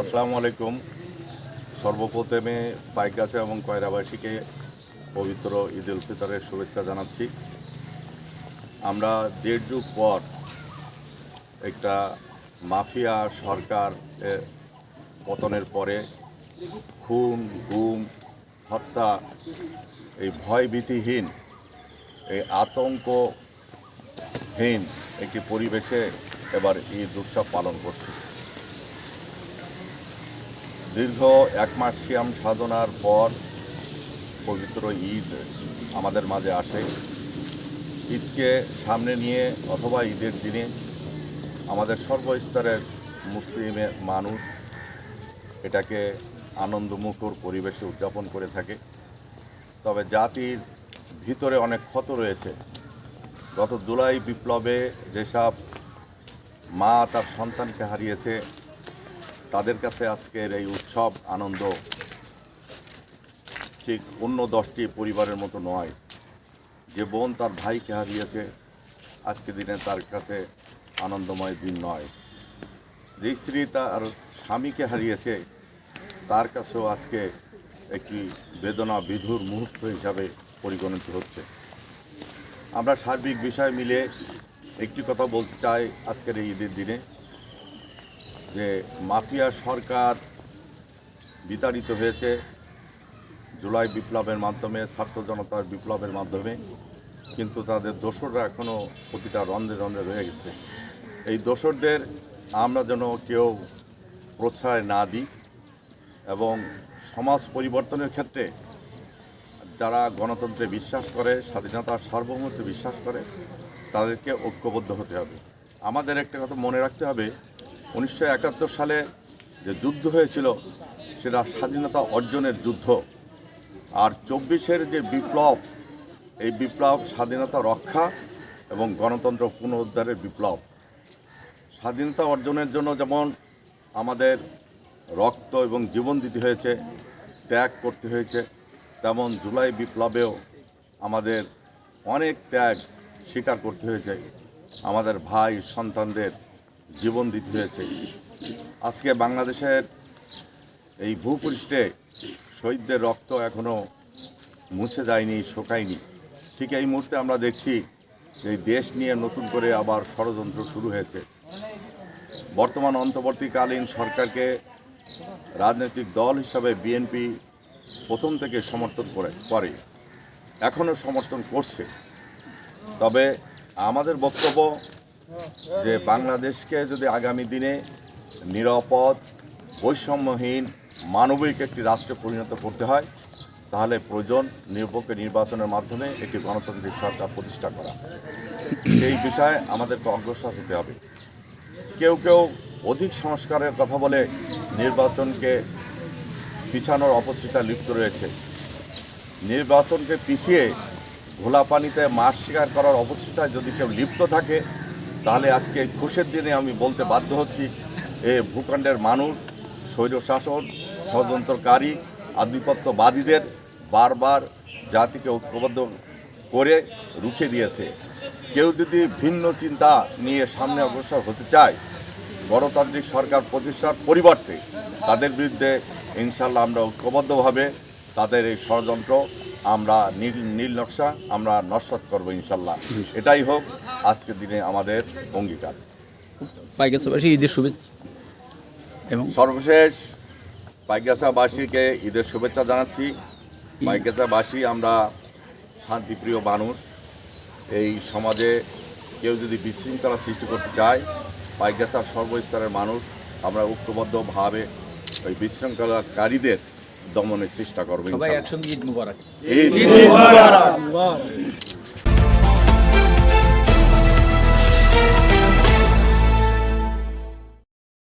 আসসালামু আলাইকুম। সর্বপ্রথমে পাইকাছে এবং কয়রাবাসীকে পবিত্র ঈদ উল ফিতরের শুভেচ্ছা জানাচ্ছি। আমরা দেড় যুগ পর একটা মাফিয়া সরকার পতনের পরে খুন, গুম, হত্যা, এই ভয়ভীতিহীন, এই আতঙ্কহীন একটি পরিবেশে এবার ঈদ উৎসব পালন করছি। দীর্ঘ এক মাস সিয়াম সাধনার পর পবিত্র ঈদ আমাদের মাঝে আসে। ঈদকে সামনে নিয়ে অথবা ঈদের দিনে আমাদের সর্বস্তরের মুসলিমের মানুষ এটাকে আনন্দমুখর পরিবেশে উদযাপন করে থাকে। তবে জাতির ভিতরে অনেক ক্ষত রয়েছে। গত জুলাই বিপ্লবে যেসব মা তার সন্তানকে হারিয়েছে তাদের কাছে আজকের এই উৎসব আনন্দ ঠিক অন্য দশটি পরিবারের মতো নয়। যে বোন তার ভাইকে হারিয়েছে, আজকে দিনে তার কাছে আনন্দময় দিন নয়। যে স্ত্রী তার স্বামীকে হারিয়েছে, তার কাছেও আজকে একটি বেদনা বিধুর মুহূর্ত হিসাবে পরিগণিত হচ্ছে। আমরা সার্বিক বিষয় মিলে একটি কথা বলতে চাই আজকের এই ঈদের দিনে। যে মাফিয়া সরকার বিতাড়িত হয়েছে জুলাই বিপ্লবের মাধ্যমে, ছাত্র জনতার বিপ্লবের মাধ্যমে, কিন্তু তাদের দোসররা এখনও প্রতিটা রন্ধে রন্ধে রয়ে গেছে। এই দোসরদের আমরা যেন কেউ প্রশ্রয় না দিই এবং সমাজ পরিবর্তনের ক্ষেত্রে যারা গণতন্ত্রে বিশ্বাস করে, স্বাধীনতার সার্বভৌমত্বে বিশ্বাস করে, তাদেরকে ঐক্যবদ্ধ হতে হবে। আমাদের একটা কথা মনে রাখতে হবে উনিশশো একাত্তর সালে যে যুদ্ধ হয়েছিল, সেটা স্বাধীনতা অর্জনের যুদ্ধ। আর চব্বিশের যে বিপ্লব, এই বিপ্লব স্বাধীনতা রক্ষা এবং গণতন্ত্র পুনরুদ্ধারের বিপ্লব। স্বাধীনতা অর্জনের জন্য যেমন আমাদের রক্ত এবং জীবন দিতে হয়েছে, ত্যাগ করতে হয়েছে, তেমন জুলাই বিপ্লবেও আমাদের অনেক ত্যাগ স্বীকার করতে হয়েছে। আমাদের ভাই সন্তানদের জীবন দিতে হয়েছে। আজকে বাংলাদেশের এই ভূপৃষ্ঠে শহীদদের রক্ত এখনও মুছে যায়নি, শোকায়নি। ঠিক এই মুহূর্তে আমরা দেখছি এই দেশ নিয়ে নতুন করে আবার ষড়যন্ত্র শুরু হয়েছে। বর্তমান অন্তর্বর্তীকালীন সরকারকে রাজনৈতিক দল হিসাবে বিএনপি প্রথম থেকে সমর্থন করে করে এখনও সমর্থন করছে। তবে আমাদের বক্তব্য যে বাংলাদেশকে যদি আগামী দিনে নিরাপদ, বৈষম্যহীন, মানবিক একটি রাষ্ট্রে পরিণত করতে হয়, তাহলে প্রয়োজন নিরপেক্ষ নির্বাচনের মাধ্যমে একটি গণতান্ত্রিক সরকার প্রতিষ্ঠা করা। সেই বিষয়ে আমাদেরকে অগ্রসর হতে হবে। কেউ কেউ অধিক সংস্কারের কথা বলে নির্বাচনকে পিছানোর অপচেষ্টায় লিপ্ত রয়েছে। নির্বাচনকে পিছিয়ে ঘোলা পানিতে মাছ শিকার করার অপচেষ্টায় যদি কেউ লিপ্ত থাকে তাহলে আজকে খুশের দিনে আমি বলতে বাধ্য হচ্ছি, এ ভূখণ্ডের মানুষ, স্বৈরশাসন, ষড়যন্ত্রকারী, আধিপত্যবাদীদের বারবার জাতিকে ঐক্যবদ্ধ করে রুখে দিয়েছে। কেউ যদি ভিন্ন চিন্তা নিয়ে সামনে অগ্রসর হতে চায়, গণতান্ত্রিক সরকার প্রতিষ্ঠার পরিবর্তে তাদের বিরুদ্ধে ইনশাল্লাহ আমরা ঐক্যবদ্ধভাবে তাদের এই ষড়যন্ত্র আমরা নীল নীল নকশা আমরা নস্বাত করব ইনশাল্লাহ। এটাই হোক আজকের দিনে আমাদের অঙ্গীকার। পাইকারবাসী ঈদের শুভেচ্ছা। এবং সর্বশেষ পাইকাসাবাসীকে ঈদের শুভেচ্ছা জানাচ্ছি। পাইকাসাবাসী আমরা শান্তিপ্রিয় মানুষ। এই সমাজে কেউ যদি বিশৃঙ্খলা সৃষ্টি করতে চায় পাইকাসার সর্বস্তরের মানুষ আমরা ঐক্যবদ্ধভাবে ওই বিশৃঙ্খলাকারীদের দমনের চেষ্টা করবে সবাই একসঙ্গে ঈদ মুবারক। ঈদ মুবারক।